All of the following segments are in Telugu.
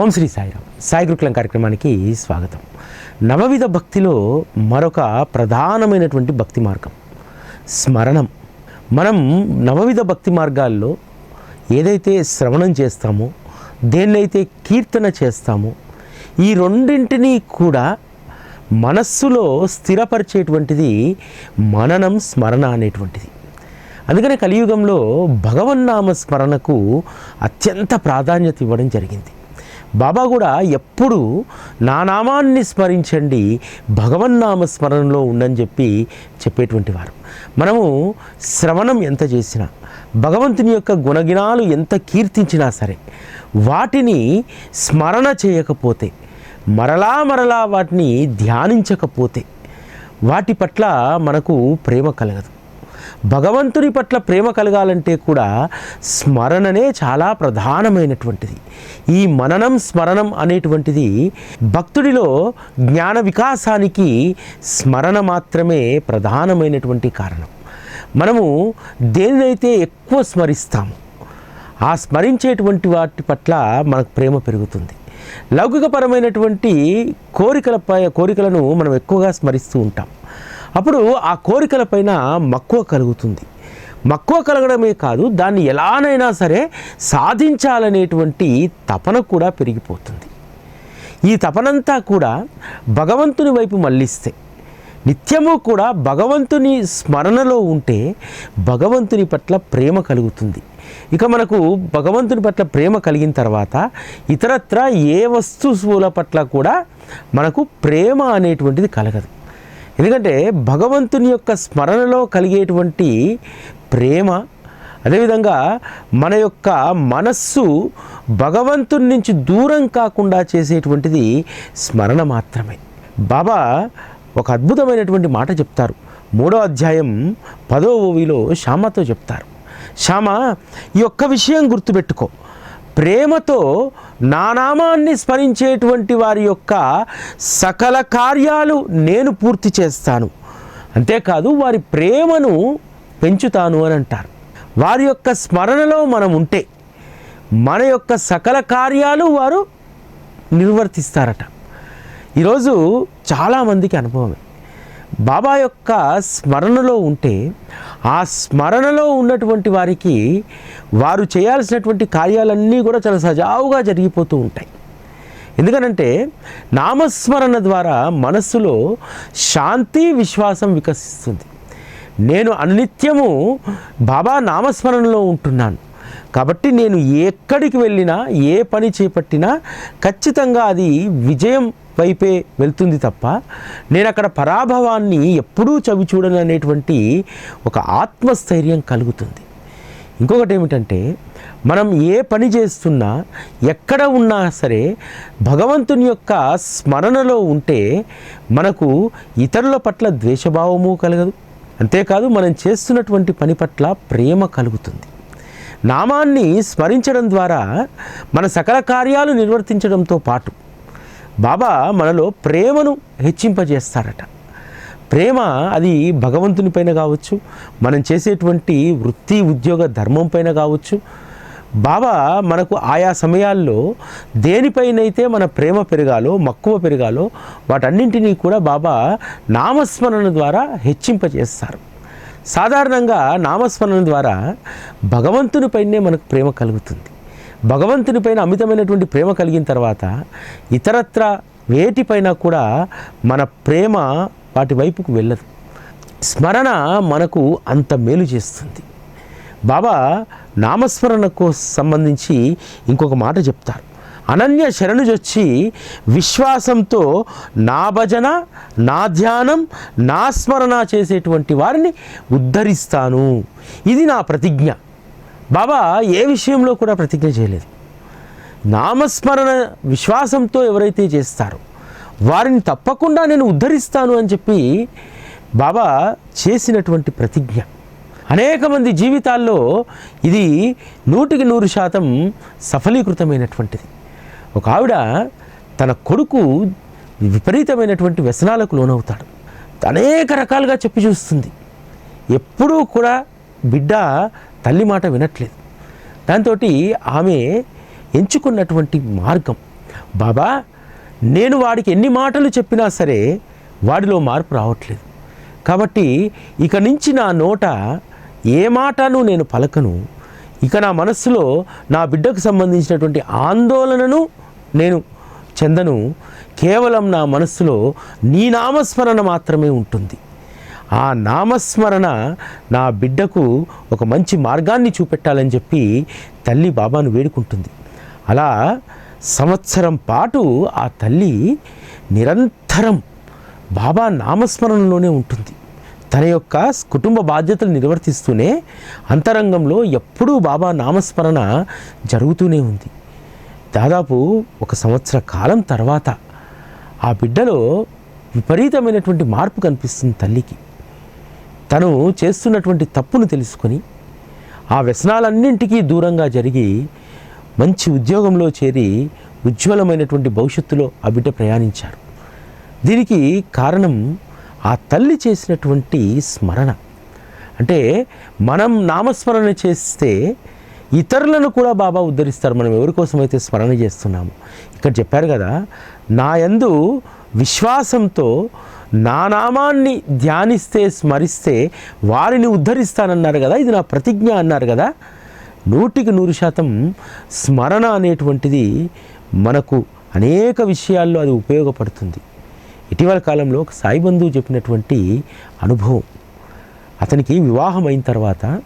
ఓం శ్రీ సాయిరామ్. సాయి గురుకులం కార్యక్రమానికి స్వాగతం. నవవిధ భక్తిలో మరొక ప్రధానమైనటువంటి భక్తి మార్గం స్మరణం. మనం నవవిధ భక్తి మార్గాల్లో ఏదైతే శ్రవణం చేస్తామో దేన్నైతే కీర్తన చేస్తామో ఈ రెండింటినీ కూడా మనస్సులో స్థిరపరిచేటువంటిది మననం స్మరణ అనేటువంటిది. అందుకనే కలియుగంలో భగవన్నామ స్మరణకు అత్యంత ప్రాధాన్యత ఇవ్వడం జరిగింది. బాబా కూడా ఎప్పుడు నా నామాన్ని స్మరించండి భగవన్నామ స్మరణలో ఉండని చెప్పి చెప్పేటువంటి వారు. మనము శ్రవణం ఎంత చేసినా భగవంతుని యొక్క గుణగిణాలు ఎంత కీర్తించినా సరే వాటిని స్మరణ చేయకపోతే మరలా మరలా వాటిని ధ్యానించకపోతే వాటి పట్ల మనకు ప్రేమ కలగదు. భగవంతుని పట్ల ప్రేమ కలగాలంటే కూడా స్మరణనే చాలా ప్రధానమైనటువంటిది. ఈ మననం స్మరణం అనేటువంటిది భక్తుడిలో జ్ఞాన వికాసానికి స్మరణ మాత్రమే ప్రధానమైనటువంటి కారణం. మనము దేనినైతే ఎక్కువ స్మరిస్తాము ఆ స్మరించేటువంటి వాటి పట్ల మనకు ప్రేమ పెరుగుతుంది. లౌకికపరమైనటువంటి కోరికలపై కోరికలను మనం ఎక్కువగా స్మరిస్తూ ఉంటాం. అప్పుడు ఆ కోరికల పైన మక్కువ కలుగుతుంది. మక్కువ కలగడమే కాదు దాన్ని ఎలానైనా సరే సాధించాలనేటువంటి తపన కూడా పెరిగిపోతుంది. ఈ తపనంతా కూడా భగవంతుని వైపు మళ్ళిస్తే నిత్యము కూడా భగవంతుని స్మరణలో ఉంటే భగవంతుని పట్ల ప్రేమ కలుగుతుంది. ఇక మనకు భగవంతుని పట్ల ప్రేమ కలిగిన తర్వాత ఇతరత్ర ఏ వస్తువుల పట్ల కూడా మనకు ప్రేమ అనేటువంటిది కలగదు. ఎందుకంటే భగవంతుని యొక్క స్మరణలో కలిగేటువంటి ప్రేమ అదేవిధంగా మన యొక్క మనస్సు భగవంతుని నుంచి దూరం కాకుండా చేసేటువంటిది స్మరణ మాత్రమే. బాబా ఒక అద్భుతమైనటువంటి మాట చెప్తారు. మూడో అధ్యాయం పదో ఓవిలో శ్యామతో చెప్తారు. శ్యామ ఈ ఒక్క విషయం గుర్తుపెట్టుకో. ప్రేమతో నా నామాన్ని స్మరించేటువంటి వారి యొక్క సకల కార్యాలు నేను పూర్తి చేస్తాను. అంతేకాదు వారి ప్రేమను పెంచుతాను అని అంటారు. వారి యొక్క స్మరణలో మనం ఉంటే మన యొక్క సకల కార్యాలు వారు నిర్వర్తిస్తారట. ఈరోజు చాలామందికి అనుభవమే. బాబా యొక్క స్మరణలో ఉంటే ఆ స్మరణలో ఉన్నటువంటి వారికి వారు చేయాల్సినటువంటి కార్యాలన్నీ కూడా చాలా సజావుగా జరిగిపోతూ ఉంటాయి. ఎందుకనంటే నామస్మరణ ద్వారా మనస్సులో శాంతి విశ్వాసం వికసిస్తుంది. నేను అనిత్యము బాబా నామస్మరణలో ఉంటున్నాను. కాబట్టి నేను ఎక్కడికి వెళ్ళినా ఏ పని చేపట్టినా ఖచ్చితంగా అది విజయం వైపే వెళ్తుంది తప్ప నేను అక్కడ పరాభవాన్ని ఎప్పుడూ చవి చూడను అనేటువంటి ఒక ఆత్మస్థైర్యం కలుగుతుంది. ఇంకొకటి ఏమిటంటే మనం ఏ పని చేస్తున్నా ఎక్కడ ఉన్నా సరే భగవంతుని యొక్క స్మరణలో ఉంటే మనకు ఇతరుల పట్ల ద్వేషభావము కలగదు. అంతేకాదు మనం చేస్తున్నటువంటి పని పట్ల ప్రేమ కలుగుతుంది. నామాన్ని స్మరించడం ద్వారా మన సకల కార్యాలు నిర్వర్తించడంతో పాటు బాబా మనలో ప్రేమను హెచ్చింపజేస్తారట. ప్రేమ అది భగవంతుని పైన కావచ్చు మనం చేసేటువంటి వృత్తి ఉద్యోగ ధర్మం పైన కావచ్చు. బాబా మనకు ఆయా సమయాల్లో దేనిపైనైతే మన ప్రేమ పెరగాలో మక్కువ పెరగాలో వాటన్నింటినీ కూడా బాబా నామస్మరణ ద్వారా హెచ్చింపజేస్తారు. సాధారణంగా నామస్మరణ ద్వారా భగవంతునిపైనే మనకు ప్రేమ కలుగుతుంది. భగవంతునిపైన అమితమైనటువంటి ప్రేమ కలిగిన తర్వాత ఇతరత్ర వేటిపైన కూడా మన ప్రేమ వాటి వైపుకు వెళ్ళదు. స్మరణ మనకు అంత మేలు చేస్తుంది. బాబా నామస్మరణకు సంబంధించి ఇంకొక మాట చెప్తారు. అనన్య శరణుజొచ్చి విశ్వాసంతో నా భజన నా ధ్యానం నా స్మరణ చేసేటువంటి వారిని ఉద్ధరిస్తాను. ఇది నా ప్రతిజ్ఞ. బాబా ఏ విషయంలో కూడా ప్రతిజ్ఞ చేయలేదు. నామస్మరణ విశ్వాసంతో ఎవరైతే చేస్తారో వారిని తప్పకుండా నేను ఉద్ధరిస్తాను అని చెప్పి బాబా చేసినటువంటి ప్రతిజ్ఞ. అనేక మంది జీవితాల్లో ఇది నూటికి నూరు శాతం సఫలీకృతమైనటువంటిది. ఒక ఆవిడ తన కొడుకు విపరీతమైనటువంటి వ్యసనాలకు లోనవుతాడు. అనేక రకాలుగా చెప్పి చూస్తుంది. ఎప్పుడూ కూడా బిడ్డ తల్లి మాట వినట్లేదు. దాంతో ఆమె ఎంచుకున్నటువంటి మార్గం. బాబా నేను వాడికి ఎన్ని మాటలు చెప్పినా సరే వాడిలో మార్పు రావట్లేదు. కాబట్టి ఇక నుంచి నా నోట ఏ మాటను నేను పలకను. ఇక నా మనస్సులో నా బిడ్డకు సంబంధించినటువంటి ఆందోళనను నేను చెందను కేవలం నా మనస్సులో నీ నామస్మరణ మాత్రమే ఉంటుంది. ఆ నామస్మరణ నా బిడ్డకు ఒక మంచి మార్గాన్ని చూపెట్టాలని చెప్పి తల్లి బాబాను వేడుకుంటుంది. అలా సంవత్సరం పాటు ఆ తల్లి నిరంతరం బాబా నామస్మరణలోనే ఉంటుంది. తన యొక్క కుటుంబ బాధ్యతలు నిర్వర్తిస్తూనే అంతరంగంలో ఎప్పుడూ బాబా నామస్మరణ జరుగుతూనే ఉంది. దాదాపు ఒక సంవత్సర కాలం తర్వాత ఆ బిడ్డలో విపరీతమైనటువంటి మార్పు కనిపిస్తుంది తల్లికి. తను చేస్తున్నటువంటి తప్పును తెలుసుకొని ఆ వ్యసనాలన్నింటికీ దూరంగా జరిగి మంచి ఉద్యోగంలో చేరి ఉజ్వలమైనటువంటి భవిష్యత్తులో ఆ బిడ్డ ప్రయాణించారు. దీనికి కారణం ఆ తల్లి చేసినటువంటి స్మరణ. అంటే మనం నామస్మరణ చేస్తే ఇతరులను కూడా బాబా ఉద్ధరిస్తారు. మనం ఎవరికోసమైతే స్మరణ చేస్తున్నాము. ఇక్కడ చెప్పారు కదా నా యందు విశ్వాసంతో నా నామాన్ని ధ్యానిస్తే స్మరిస్తే వారిని ఉద్ధరిస్తానన్నారు కదా. ఇది నా ప్రతిజ్ఞ అన్నారు కదా. నూటికి నూరు శాతం స్మరణ అనేటువంటిది మనకు అనేక విషయాల్లో అది ఉపయోగపడుతుంది. ఇటీవల కాలంలో ఒక సాయిబంధువు చెప్పినటువంటి అనుభవం. అతనికి వివాహం అయిన తర్వాత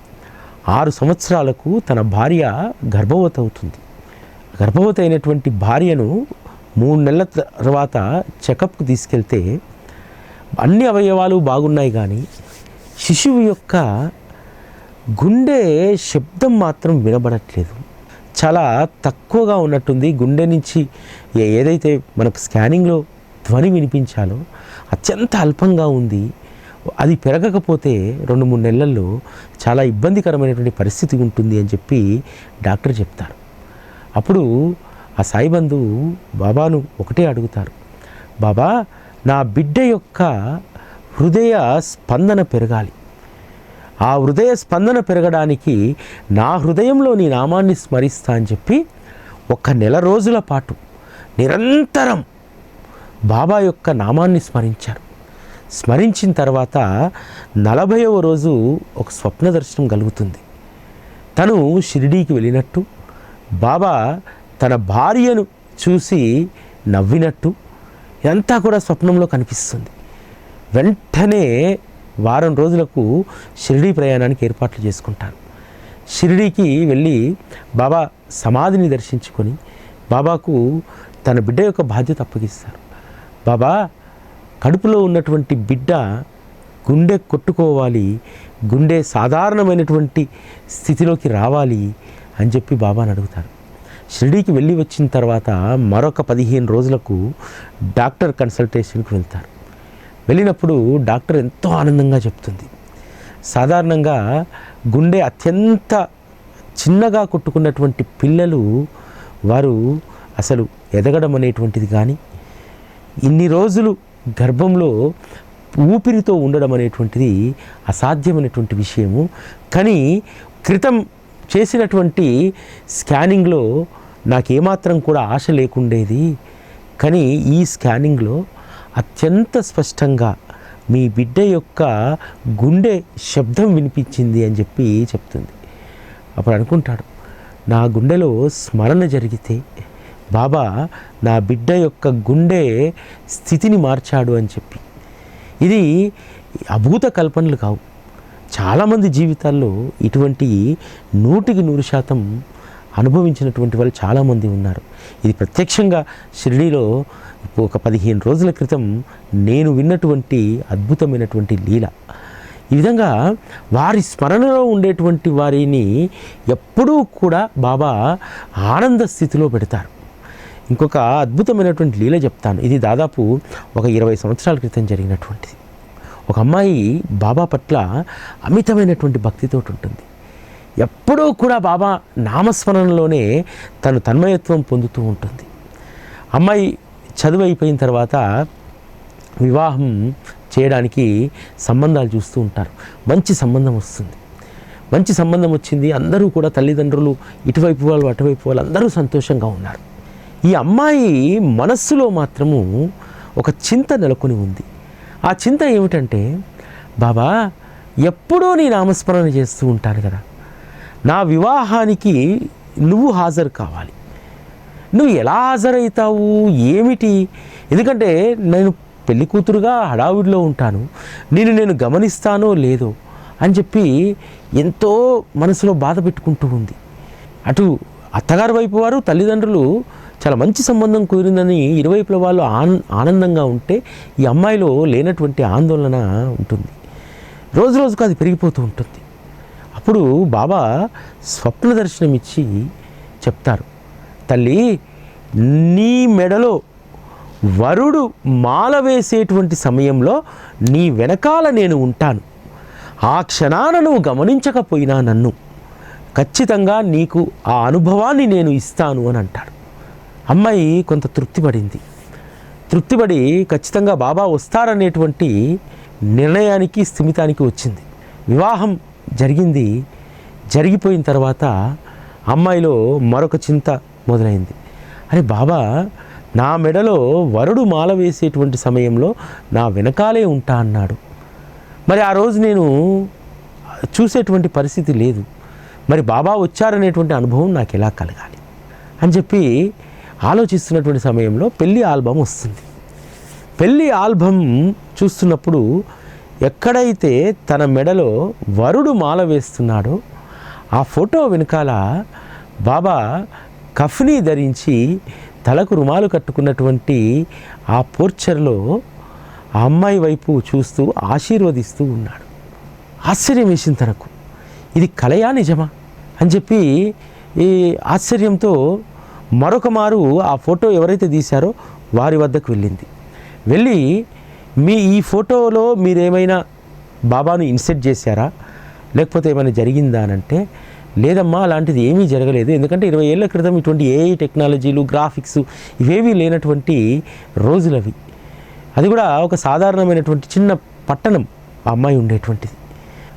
ఆరు సంవత్సరాలకు తన భార్య గర్భవతి అవుతుంది. గర్భవతి అయినటువంటి భార్యను మూడు నెలల తర్వాత చెకప్కు తీసుకెళ్తే అన్ని అవయవాలు బాగున్నాయి కానీ శిశువు యొక్క గుండె శబ్దం మాత్రం వినబడట్లేదు. చాలా తక్కువగా ఉన్నట్టుంది. గుండె నుంచి ఏదైతే మనకు స్కానింగ్లో ధ్వని వినిపించాలో అత్యంత అల్పంగా ఉంది. అది పెరగకపోతే రెండు మూడు నెలల్లో చాలా ఇబ్బందికరమైనటువంటి పరిస్థితి ఉంటుంది అని చెప్పి డాక్టర్ చెప్తారు. అప్పుడు ఆ సాయిబంధు బాబాను ఒకటే అడుగుతారు బాబా నా బిడ్డ యొక్క హృదయ స్పందన పెరగాలి. ఆ హృదయ స్పందన పెరగడానికి నా హృదయంలో నీ నామాన్ని స్మరిస్తా అని చెప్పి ఒక నెల రోజుల పాటు నిరంతరం బాబా యొక్క నామాన్ని స్మరించారు. స్మరించిన తర్వాత నలభైవ రోజు ఒక స్వప్న దర్శనం కలుగుతుంది. తను షిరిడీకి వెళ్ళినట్టు బాబా తన భార్యను చూసి నవ్వినట్టు ఇదంతా కూడా స్వప్నంలో కనిపిస్తుంది. వెంటనే వారం రోజులకు షిరిడీ ప్రయాణానికి ఏర్పాట్లు చేసుకుంటాను. షిరిడీకి వెళ్ళి బాబా సమాధిని దర్శించుకొని బాబాకు తన బిడ్డ యొక్క బాధ్యత అప్పగిస్తారు బాబా కడుపులో ఉన్నటువంటి బిడ్డ గుండె కొట్టుకోవాలి గుండె సాధారణమైనటువంటి స్థితిలోకి రావాలి అని చెప్పి బాబాని అడుగుతారు. షిరిడీకి వెళ్ళి వచ్చిన తర్వాత మరొక పదిహేను రోజులకు డాక్టర్ కన్సల్టేషన్కి వెళ్తారు. వెళ్ళినప్పుడు డాక్టర్ ఎంతో ఆనందంగా చెప్తుంది. సాధారణంగా గుండె అత్యంత చిన్నగా కొట్టుకున్నటువంటి పిల్లలు వారు అసలు ఎదగడం అనేటువంటిది కానీ ఇన్ని రోజులు గర్భంలో ఊపిరితో ఉండడం అనేటువంటిది అసాధ్యమైనటువంటి విషయము. కానీ క్రితం చేసినటువంటి స్కానింగ్లో నాకేమాత్రం కూడా ఆశ లేకుండేది. కానీ ఈ స్కానింగ్లో అత్యంత స్పష్టంగా మీ బిడ్డ యొక్క గుండె శబ్దం వినిపించింది అని చెప్పి చెప్తుంది. అప్పుడు అనుకుంటాడు నా గుండెలో స్మరణ జరిగితే బాబా నా బిడ్డ యొక్క గుండె స్థితిని మార్చాడు అని చెప్పి. ఇది అభూత కల్పనలు కావు. చాలామంది జీవితాల్లో ఇటువంటి నూటికి నూరు శాతం అనుభవించినటువంటి వాళ్ళు చాలామంది ఉన్నారు. ఇది ప్రత్యక్షంగా షిరిడీలో ఒక పదిహేను రోజుల క్రితం నేను విన్నటువంటి అద్భుతమైనటువంటి లీల. ఈ విధంగా వారి స్మరణలో ఉండేటువంటి వారిని ఎప్పుడూ కూడా బాబా ఆనంద స్థితిలో పెడతారు. ఇంకొక అద్భుతమైనటువంటి లీల చెప్తాను. ఇది దాదాపు ఒక ఇరవై సంవత్సరాల క్రితం జరిగినటువంటిది. ఒక అమ్మాయి బాబా పట్ల అమితమైనటువంటి భక్తితో ఉంటుంది. ఎప్పుడూ కూడా బాబా నామస్మరణలోనే తను తన్మయత్వం పొందుతూ ఉంటుంది. అమ్మాయి చదువు అయిపోయిన తర్వాత వివాహం చేయడానికి సంబంధాలు చూస్తూ ఉంటారు. మంచి సంబంధం వస్తుంది. మంచి సంబంధం వచ్చింది. అందరూ కూడా తల్లిదండ్రులు ఇటువైపు వాళ్ళు అటువైపు వాళ్ళు అందరూ సంతోషంగా ఉన్నారు. ఈ అమ్మాయి మనస్సులో మాత్రము ఒక చింత నెలకొని ఉంది. ఆ చింత ఏమిటంటే బాబా ఎప్పుడూ నీ నామస్మరణ చేస్తూ ఉంటాను కదా. నా వివాహానికి నువ్వు హాజరు కావాలి. నువ్వు ఎలా హాజరవుతావు? ఏమిటి? ఎందుకంటే నేను పెళ్ళి కూతురుగా హడావిడిలో ఉంటాను. నేను నేను గమనిస్తానో లేదో? అని చెప్పి ఎంతో మనసులో బాధ పెట్టుకుంటూ ఉంది. అటు అత్తగారి వైపు వారు తల్లిదండ్రులు చాలా మంచి సంబంధం కుదిరిందని ఇరువైపుల వాళ్ళు ఆన్ ఆనందంగా ఉంటే ఈ అమ్మాయిలో లేనటువంటి ఆందోళన ఉంటుంది. రోజు రోజుకు అది పెరిగిపోతూ ఉంటుంది. అప్పుడు బాబా స్వప్న దర్శనం ఇచ్చి చెప్తారు. తల్లి నీ మెడలో వరుడు మాల వేసేటువంటి సమయంలో నీ వెనకాల నేను ఉంటాను. ఆ క్షణాన నువ్వు గమనించకపోయినా నన్ను. ఖచ్చితంగా నీకు ఆ అనుభవాన్ని నేను ఇస్తాను అని అంటాడు. అమ్మాయి కొంత తృప్తిపడింది. తృప్తిపడి ఖచ్చితంగా బాబా వస్తారనేటువంటి నిర్ణయానికి స్థిమితానికి వచ్చింది. వివాహం జరిగింది. జరిగిపోయిన తర్వాత అమ్మాయిలో మరొక చింత మొదలైంది. అరే బాబా నా మెడలో వరుడు మాల వేసేటువంటి సమయంలో నా వెనకాలే ఉంటా అన్నాడు. మరి ఆ రోజు నేను చూసేటువంటి పరిస్థితి లేదు. మరి బాబా వచ్చారనేటువంటి అనుభవం నాకు ఎలా కలగాలి? అని చెప్పి ఆలోచిస్తున్నటువంటి సమయంలో పెళ్ళి ఆల్బమ్ వస్తుంది. పెళ్ళి ఆల్బమ్ చూస్తున్నప్పుడు ఎక్కడైతే తన మెడలో వరుడు మాల వేస్తున్నాడో ఆ ఫోటో వెనకాల బాబా కఫ్నీ ధరించి తలకు రుమాలు కట్టుకున్నటువంటి ఆ పోర్చర్లో ఆ అమ్మాయి వైపు చూస్తూ ఆశీర్వదిస్తూ ఉన్నాడు. ఆశ్చర్యం వేసింది తనకు. ఇది కలయా నిజమా? అని చెప్పి ఈ ఆశ్చర్యంతో మరొక మారు ఆ ఫోటో ఎవరైతే తీశారో వారి వద్దకు వెళ్ళింది. వెళ్ళి మీ ఈ ఫోటోలో మీరేమైనా బాబాను ఇన్సెట్ చేశారా? లేకపోతే ఏమైనా జరిగిందా అని అంటే లేదమ్మా అలాంటిది ఏమీ జరగలేదు. ఎందుకంటే ఇరవై ఏళ్ళ క్రితం ఇటువంటి ఏఐ టెక్నాలజీలు గ్రాఫిక్స్ ఇవేవీ లేనటువంటి రోజులవి. అది కూడా ఒక సాధారణమైనటువంటి చిన్న పట్టణం ఆ అమ్మాయి ఉండేటువంటిది.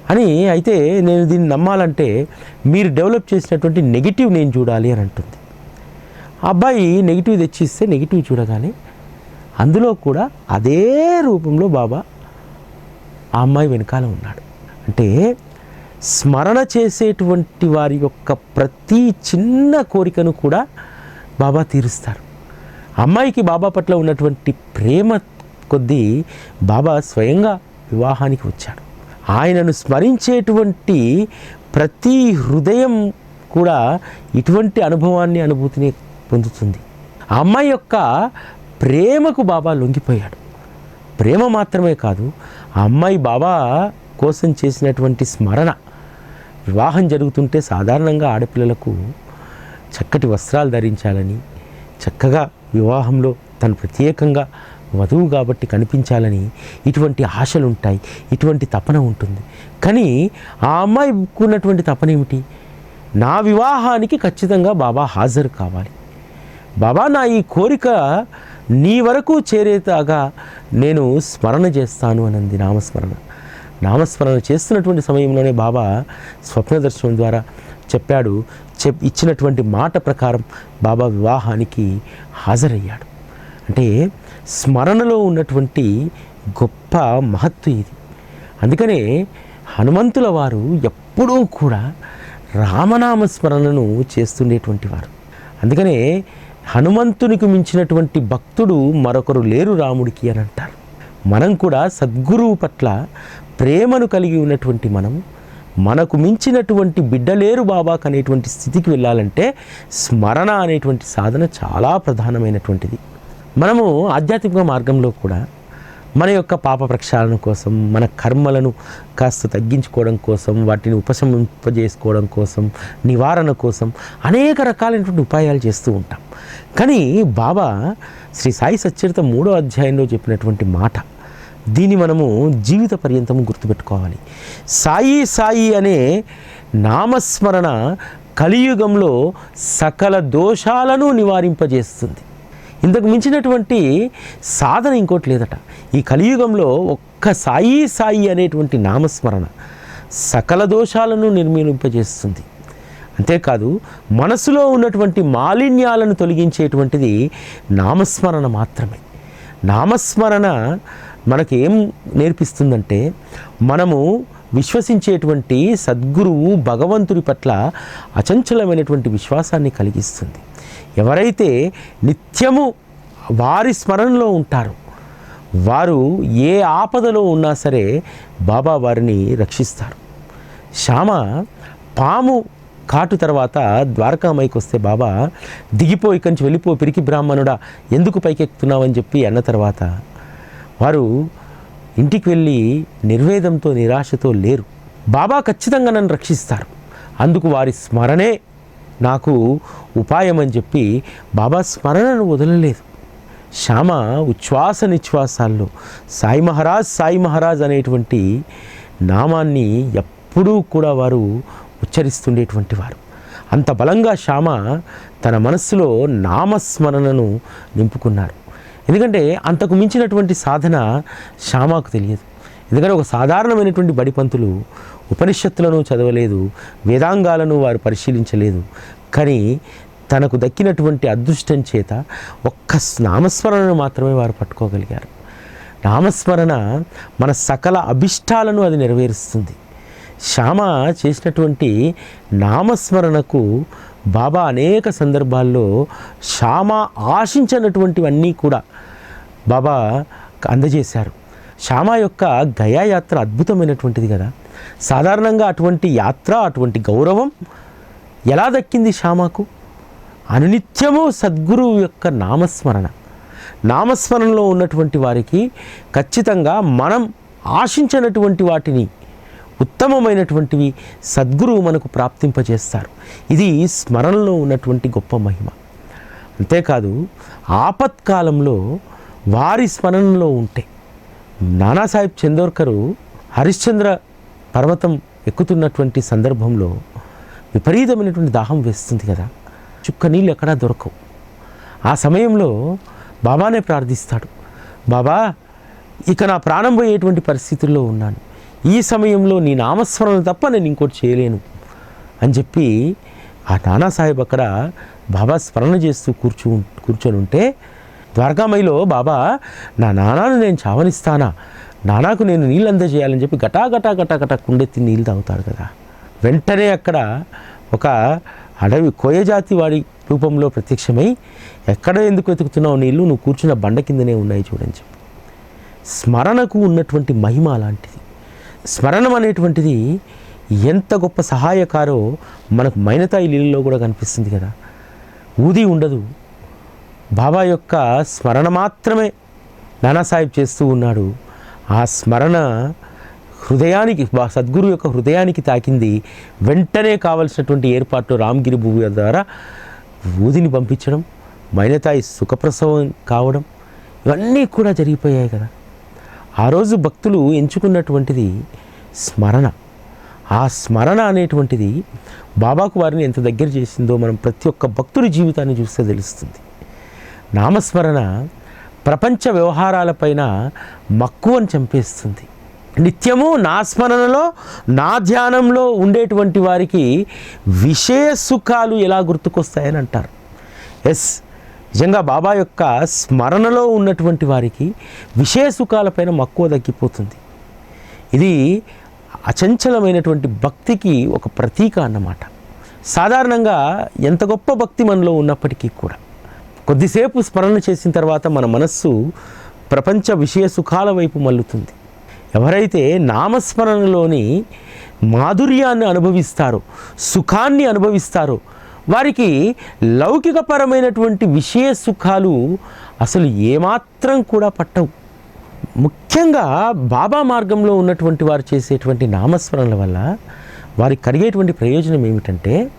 అని అయితే నేను దీన్ని నమ్మాలంటే మీరు డెవలప్ చేసినటువంటి నెగిటివ్ నేను చూడాలి అని అంటుంది. అబ్బాయి నెగిటివ్ తెచ్చిస్తే నెగిటివ్ చూడగానే అందులో కూడా అదే రూపంలో బాబా ఆ అమ్మాయి వెనకాల ఉన్నాడు. అంటే స్మరణ చేసేటువంటి వారి యొక్క ప్రతి చిన్న కోరికను కూడా బాబా తీరుస్తారు. అమ్మాయికి బాబా పట్ల ఉన్నటువంటి ప్రేమ కొద్దీ బాబా స్వయంగా వివాహానికి వచ్చాడు. ఆయనను స్మరించేటువంటి ప్రతి హృదయం కూడా ఇటువంటి అనుభవాన్ని అనుభూతిని పొందుతుంది. ఆ అమ్మాయి యొక్క ప్రేమకు బాబా లొంగిపోయాడు. ప్రేమ మాత్రమే కాదు ఆ అమ్మాయి బాబా కోసం చేసినటువంటి స్మరణ వివాహం జరుగుతుంటే సాధారణంగా ఆడపిల్లలకు చక్కటి వస్త్రాలు ధరించాలని చక్కగా వివాహంలో తను ప్రత్యేకంగా వధువు కాబట్టి కనిపించాలని ఇటువంటి ఆశలు ఉంటాయి ఇటువంటి తపన ఉంటుంది. కానీ ఆ అమ్మాయికి ఉన్నటువంటి తపన ఏమిటి? నా వివాహానికి ఖచ్చితంగా బాబా హాజరు కావాలి. బాబా నా ఈ కోరిక నీ వరకు చేరేదాగా నేను స్మరణ చేస్తాను అనంది నామస్మరణ. నామస్మరణ చేస్తున్నటువంటి సమయంలోనే బాబా స్వప్న దర్శనం ద్వారా చెప్పాడు. చెప్ ఇచ్చినటువంటి మాట ప్రకారం బాబా వివాహానికి హాజరయ్యాడు. అంటే స్మరణలో ఉన్నటువంటి గొప్ప మహత్తు ఇది. అందుకనే హనుమంతుల వారు ఎప్పుడూ కూడా రామనామ స్మరణను చేస్తుండేటువంటి వారు. అందుకనే హనుమంతునికి మించినటువంటి భక్తుడు మరొకరు లేరు రాముడికి అని అంటారు. మనం కూడా సద్గురువు పట్ల ప్రేమను కలిగి ఉన్నటువంటి మనం మనకు మించినటువంటి బిడ్డలేరు బాబాకు అనేటువంటి స్థితికి వెళ్ళాలంటే స్మరణ అనేటువంటి సాధన చాలా ప్రధానమైనటువంటిది. మనము ఆధ్యాత్మిక మార్గంలో కూడా మన యొక్క పాప ప్రక్షాళన కోసం మన కర్మలను కాస్త తగ్గించుకోవడం కోసం వాటిని ఉపశమింపజేసుకోవడం కోసం నివారణ కోసం అనేక రకాలైనటువంటి ఉపాయాలు చేస్తూ ఉంటాం. కానీ బాబా శ్రీ సాయి సచ్చరిత మూడో అధ్యాయంలో చెప్పినటువంటి మాట దీన్ని మనము జీవిత పర్యంతము గుర్తుపెట్టుకోవాలి. సాయి సాయి అనే నామస్మరణ కలియుగంలో సకల దోషాలను నివారింపజేస్తుంది. ఇంతకు మించినటువంటి సాధన ఇంకోటి లేదట. ఈ కలియుగంలో ఒక్క సాయి సాయి అనేటువంటి నామస్మరణ సకల దోషాలను నిర్మూలింపజేస్తుంది. అంతేకాదు మనసులో ఉన్నటువంటి మాలిన్యాలను తొలగించేటువంటిది నామస్మరణ మాత్రమే. నామస్మరణ మనకేం నేర్పిస్తుందంటే మనము విశ్వసించేటువంటి సద్గురువు భగవంతుడి పట్ల అచంచలమైనటువంటి విశ్వాసాన్ని కలిగిస్తుంది. ఎవరైతే నిత్యము వారి స్మరణలో ఉంటారో వారు ఏ ఆపదలో ఉన్నా సరే బాబా వారిని రక్షిస్తారు. శ్యామ పాము కాటు తర్వాత ద్వారకామైకి వస్తే బాబా దిగిపో ఇక్కడి నుంచి వెళ్ళిపో పిరికి బ్రాహ్మణుడా ఎందుకు పైకెక్కుతున్నావని చెప్పి అన్న తర్వాత వారు ఇంటికి వెళ్ళి నిర్వేదంతో నిరాశతో లేరు. బాబా ఖచ్చితంగా నన్ను రక్షిస్తారు. అందుకు వారి స్మరణే నాకు ఉపాయం అని చెప్పి బాబా స్మరణను వదలలేదు. శ్యామ ఉచ్ఛ్వాస నిశ్వాసాల్లో సాయి మహారాజ్ సాయి మహారాజ్ అనేటువంటి నామాన్ని ఎప్పుడూ కూడా వారు ఉచ్చరిస్తుండేటువంటి వారు. అంత బలంగా శ్యామ తన మనస్సులో నామస్మరణను నింపుకున్నారు. ఎందుకంటే అంతకు మించినటువంటి సాధన శ్యామకు తెలియదు. ఎందుకంటే ఒక సాధారణమైనటువంటి బడిపంతులు ఉపనిషత్తులను చదవలేదు వేదాంగాలను వారు పరిశీలించలేదు. కానీ తనకు దక్కినటువంటి అదృష్టం చేత ఒక్క నామస్మరణను మాత్రమే వారు పట్టుకోగలిగారు. నామస్మరణ మన సకల అభిష్టాలను అది నెరవేరుస్తుంది. శ్యామ చేసినటువంటి నామస్మరణకు బాబా అనేక సందర్భాల్లో శ్యామ ఆశించినటువంటివన్నీ కూడా బాబా అందజేశారు. శ్యామ యొక్క గయా యాత్ర అద్భుతమైనటువంటిది కదా. సాధారణంగా అటువంటి యాత్ర అటువంటి గౌరవం ఎలా దక్కింది శ్యామకు? అనునిత్యము సద్గురువు యొక్క నామస్మరణ. నామస్మరణలో ఉన్నటువంటి వారికి ఖచ్చితంగా మనం ఆశించినటువంటి వాటిని ఉత్తమమైనటువంటివి సద్గురువు మనకు ప్రాప్తింపజేస్తారు. ఇది స్మరణలో ఉన్నటువంటి గొప్ప మహిమ. అంతేకాదు ఆపత్కాలంలో వారి స్మరణలో ఉంటే నానాసాహెబ్ చందోర్కరు హరిశ్చంద్ర పర్వతం ఎక్కుతున్నటువంటి సందర్భంలో విపరీతమైనటువంటి దాహం వేస్తుంది కదా. చుక్క నీళ్ళు ఎక్కడా దొరకవు. ఆ సమయంలో బాబానే ప్రార్థిస్తాడు. బాబా ఇక నా ప్రాణం పోయేటువంటి పరిస్థితుల్లో ఉన్నాను. ఈ సమయంలో నీ నామస్మరణ తప్ప నేను ఇంకోటి చేయలేను అని చెప్పి ఆ నానాసాహెబ్ అక్కడ బాబా స్మరణ చేస్తూ కూర్చు కూర్చొని ఉంటే ద్వారకామయిలో బాబా నా నానాను నేను చావనిస్తానా? నానాకు నేను నీళ్ళు అందజేయాలని చెప్పి గటా గటా గటా గటా కుండెత్తి నీళ్ళు తాగుతాడు కదా. వెంటనే అక్కడ ఒక అడవి కోయజాతి వాడి రూపంలో ప్రత్యక్షమై ఎక్కడ ఎందుకు వెతుకుతున్నావు నీళ్ళు? నువ్వు కూర్చున్న బండ కిందనే ఉన్నాయి చూడని చెప్పి. స్మరణకు ఉన్నటువంటి మహిమ అలాంటిది. స్మరణం అనేటువంటిది ఎంత గొప్ప సహాయకారో మనకు మైనతాయి నీళ్ళలో కూడా కనిపిస్తుంది కదా. ఊది ఉండదు. బాబా యొక్క స్మరణ మాత్రమే నానాసాహెబ్ చేస్తూ ఉన్నాడు. ఆ స్మరణ హృదయానికి సద్గురు యొక్క హృదయానికి తాకింది. వెంటనే కావలసినటువంటి ఏర్పాట్లు రామగిరి భూమి ద్వారా ఊదిని పంపించడం మైనతాయి సుఖప్రసవం కావడం ఇవన్నీ కూడా జరిగిపోయాయి కదా. ఆ రోజు భక్తులు ఎంచుకున్నటువంటిది స్మరణ. ఆ స్మరణ అనేటువంటిది బాబాకు వారిని ఎంత దగ్గర చేసిందో మనం ప్రతి ఒక్క భక్తుడి జీవితాన్ని చూస్తే తెలుస్తుంది. నామస్మరణ ప్రపంచ వ్యవహారాలపైన మక్కువను చంపేస్తుంది. నిత్యము నా స్మరణలో నా ధ్యానంలో ఉండేటువంటి వారికి విషయ సుఖాలు ఎలా గుర్తుకొస్తాయని అంటారు. ఎస్ నిజంగా బాబా యొక్క స్మరణలో ఉన్నటువంటి వారికి విషయ సుఖాలపైన మక్కువ తగ్గిపోతుంది. ఇది అచంచలమైనటువంటి భక్తికి ఒక ప్రతీక అన్నమాట. సాధారణంగా ఎంత గొప్ప భక్తి మనలో ఉన్నప్పటికీ కూడా. కొద్దిసేపు స్మరణ చేసిన తర్వాత మన మనస్సు ప్రపంచ విషయ సుఖాల వైపు మల్లుతుంది ఎవరైతే నామస్మరణలోని మాధుర్యాన్ని అనుభవిస్తారో సుఖాన్ని అనుభవిస్తారో వారికి లౌకికపరమైనటువంటి విషయ సుఖాలు అసలు ఏమాత్రం కూడా పట్టవు. ముఖ్యంగా బాబా మార్గంలో ఉన్నటువంటి వారు చేసేటువంటి నామస్మరణల వల్ల వారికి కలిగేటువంటి ప్రయోజనం ఏమిటంటే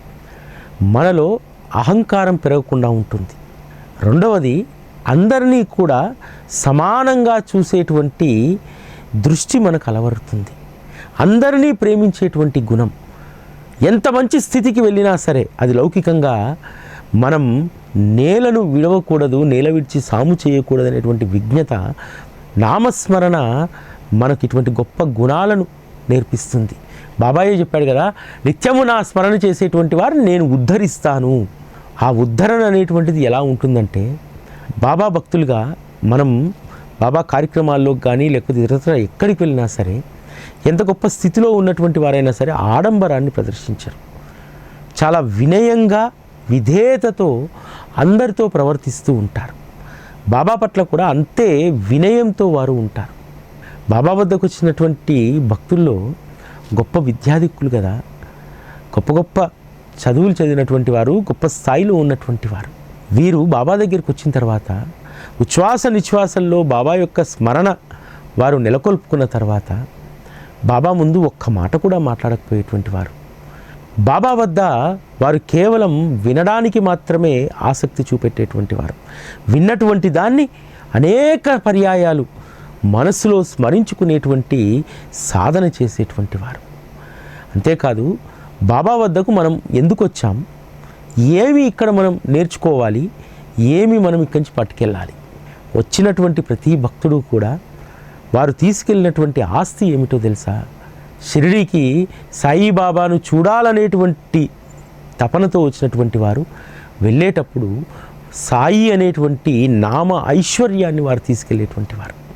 మనలో అహంకారం పెరగకుండా ఉంటుంది. రెండవది అందరినీ కూడా సమానంగా చూసేటువంటి దృష్టి మనకు అలవరుతుంది. అందరినీ ప్రేమించేటువంటి గుణం. ఎంత మంచి స్థితికి వెళ్ళినా సరే అది లౌకికంగా మనం నేలను విడవకూడదు నేల విడిచి సాము చేయకూడదు అనేటువంటి విజ్ఞత నామస్మరణ మనకి ఇటువంటి గొప్ప గుణాలను నేర్పిస్తుంది. బాబాయే చెప్పాడు కదా నిత్యము నా స్మరణ చేసేటువంటి వారిని నేను ఉద్ధరిస్తాను. ఆ ఉద్ధరణ అనేటువంటిది ఎలా ఉంటుందంటే బాబా భక్తులుగా మనం బాబా కార్యక్రమాల్లో కానీ లేకపోతే ఇతరత్ర ఎక్కడికి వెళ్ళినా సరే ఎంత గొప్ప స్థితిలో ఉన్నటువంటి వారైనా సరే ఆడంబరాన్ని ప్రదర్శించరు. చాలా వినయంగా విధేయతతో అందరితో ప్రవర్తిస్తూ ఉంటారు. బాబా పట్ల కూడా అంతే వినయంతో వారు ఉంటారు. బాబా వద్దకు వచ్చినటువంటి భక్తుల్లో గొప్ప విద్యాధిక్కులు కదా గొప్ప గొప్ప చదువులు చదివినటువంటి వారు గొప్ప స్థాయిలో ఉన్నటువంటి వారు. వీరు బాబా దగ్గరికి వచ్చిన తర్వాత ఉచ్ఛ్వాస నిశ్వాసంలో బాబా యొక్క స్మరణ వారు నెలకొల్పుకున్న తర్వాత బాబా ముందు ఒక్క మాట కూడా మాట్లాడకపోయేటువంటి వారు. బాబా వద్ద వారు కేవలం వినడానికి మాత్రమే ఆసక్తి చూపెట్టేటువంటి వారు. విన్నటువంటి దాన్ని అనేక పర్యాయాలు మనసులో స్మరించుకునేటువంటి సాధన చేసేటువంటి వారు. అంతేకాదు బాబా వద్దకు మనం ఎందుకు వచ్చాం ఏమి ఇక్కడ మనం నేర్చుకోవాలి? ఏమి మనం ఇక్కడి నుంచి పట్టుకెళ్ళాలి? వచ్చినటువంటి ప్రతి భక్తుడు కూడా వారు తీసుకెళ్ళినటువంటి ఆస్తి ఏమిటో తెలుసా? షిరిడీకి సాయిబాబాను చూడాలనేటువంటి తపనతో వచ్చినటువంటి వారు వెళ్ళేటప్పుడు సాయి అనేటువంటి నామ ఐశ్వర్యాన్ని వారు తీసుకెళ్ళేటువంటి వారు.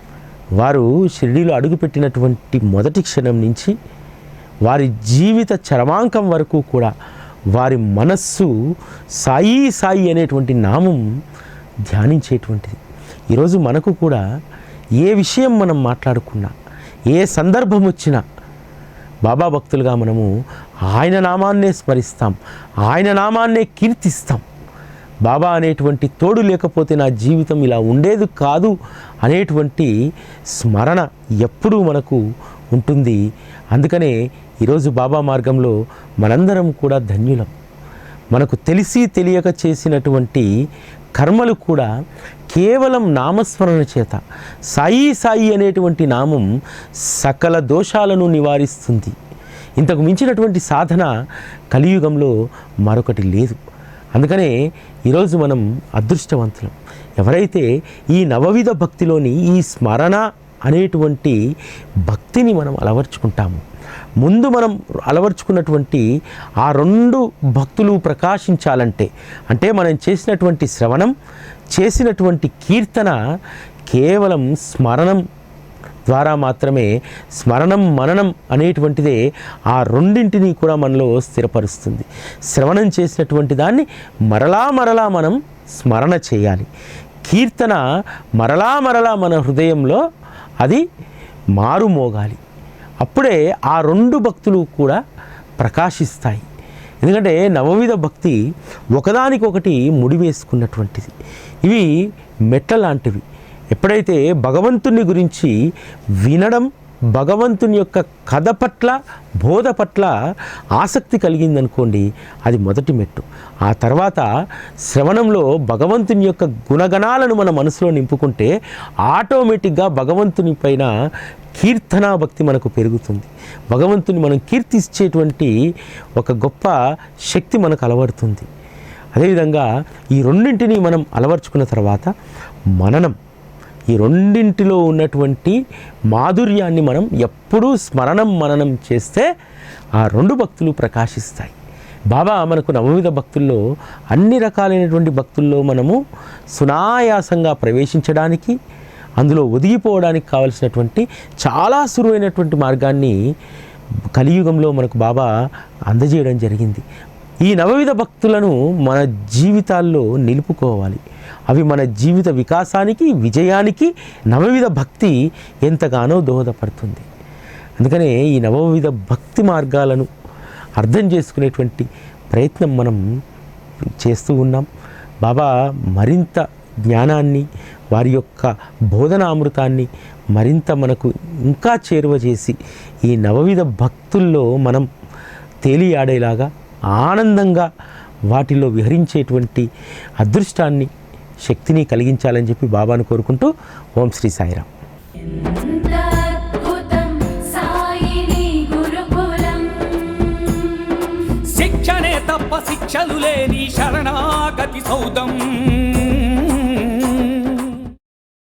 వారు షిరిడీలో అడుగుపెట్టినటువంటి మొదటి క్షణం నుంచి వారి జీవిత చరమాంకం వరకు కూడా వారి మనస్సు సాయి సాయి అనేటువంటి నామం ధ్యానించేటువంటిది. ఈరోజు మనకు కూడా ఏ విషయం మనం మాట్లాడుకున్నా ఏ సందర్భం వచ్చినా బాబా భక్తులుగా మనము ఆయన నామాన్నే స్మరిస్తాం ఆయన నామాన్నే కీర్తిస్తాం. బాబా అనేటువంటి తోడు లేకపోతే నా జీవితం ఇలా ఉండేది కాదు అనేటువంటి స్మరణ ఎప్పుడూ మనకు ఉంటుంది. అందుకనే ఈరోజు బాబా మార్గంలో మనందరం కూడా ధన్యులం. మనకు తెలిసి తెలియక చేసినటువంటి కర్మలు కూడా కేవలం నామస్మరణ చేత సాయి సాయి అనేటువంటి నామం సకల దోషాలను నివారిస్తుంది. ఇంతకు మించినటువంటి సాధన కలియుగంలో మరొకటి లేదు. అందుకనే ఈరోజు మనం అదృష్టవంతులం. ఎవరైతే ఈ నవవిధ భక్తిలోని ఈ స్మరణ అనేటువంటి భక్తిని మనం అలవర్చుకుంటాము ముందు మనం అలవర్చుకున్నటువంటి ఆ రెండు భక్తులు ప్రకాశించాలంటే అంటే మనం చేసినటువంటి శ్రవణం చేసినటువంటి కీర్తన కేవలం స్మరణం ద్వారా మాత్రమే స్మరణం మననం అనేటువంటిదే ఆ రెండింటిని కూడా మనలో స్థిరపరుస్తుంది. శ్రవణం చేసినటువంటి దాన్ని మరలా మరలా మనం స్మరణ చేయాలి. కీర్తన మరలా మరలా మన హృదయంలో అది మారుమోగాలి. అప్పుడే ఆ రెండు భక్తులు కూడా ప్రకాశిస్తాయి. ఎందుకంటే నవవిధ భక్తి ఒకదానికొకటి ముడివేసుకున్నటువంటిది ఇవి మెట్ల లాంటివి ఎప్పుడైతే భగవంతుని గురించి వినడం భగవంతుని యొక్క కథ పట్ల బోధ పట్ల ఆసక్తి కలిగిందనుకోండి అది మొదటి మెట్టు. ఆ తర్వాత శ్రవణంలో భగవంతుని యొక్క గుణగణాలను మన మనసులో నింపుకుంటే ఆటోమేటిక్గా భగవంతుని పైన కీర్తనా భక్తి మనకు పెరుగుతుంది. భగవంతుని మనం కీర్తించేటువంటి ఒక గొప్ప శక్తి మనకు అలవడుతుంది. అదేవిధంగా ఈ రెండింటిని మనం అలవర్చుకున్న తర్వాత మననం ఈ రెండింటిలో ఉన్నటువంటి మాధుర్యాన్ని మనం ఎప్పుడూ స్మరణం మననం చేస్తే ఆ రెండు భక్తులు ప్రకాశిస్తాయి. బాబా మనకు నవవిధ భక్తుల్లో అన్ని రకాలైనటువంటి భక్తుల్లో మనము సునాయాసంగా ప్రవేశించడానికి అందులో ఒదిగిపోవడానికి కావలసినటువంటి చాలా సులువైనటువంటి మార్గాన్ని కలియుగంలో మనకు బాబా అందజేయడం జరిగింది. ఈ నవవిధ భక్తులను మన జీవితాల్లో నిలుపుకోవాలి. అవి మన జీవిత వికాసానికి విజయానికి నవవిధ భక్తి ఎంతగానో దోహదపడుతుంది. అందుకనే ఈ నవవిధ భక్తి మార్గాలను అర్థం చేసుకునేటువంటి ప్రయత్నం మనం చేస్తూ ఉన్నాం. బాబా మరింత జ్ఞానాన్ని వారి యొక్క బోధనామృతాన్ని మరింత మనకు ఇంకా చేరువ చేసి ఈ నవవిధ భక్తుల్లో మనం తేలియాడేలాగా ఆనందంగా వాటిలో విహరించేటువంటి అదృష్టాన్ని శక్తిని కలిగించాలని చెప్పి బాబాను కోరుకుంటూ ఓం శ్రీ సాయిరామ్. శిక్షణే తప్ప శిక్షలు లేని శరణాగతి సౌదం.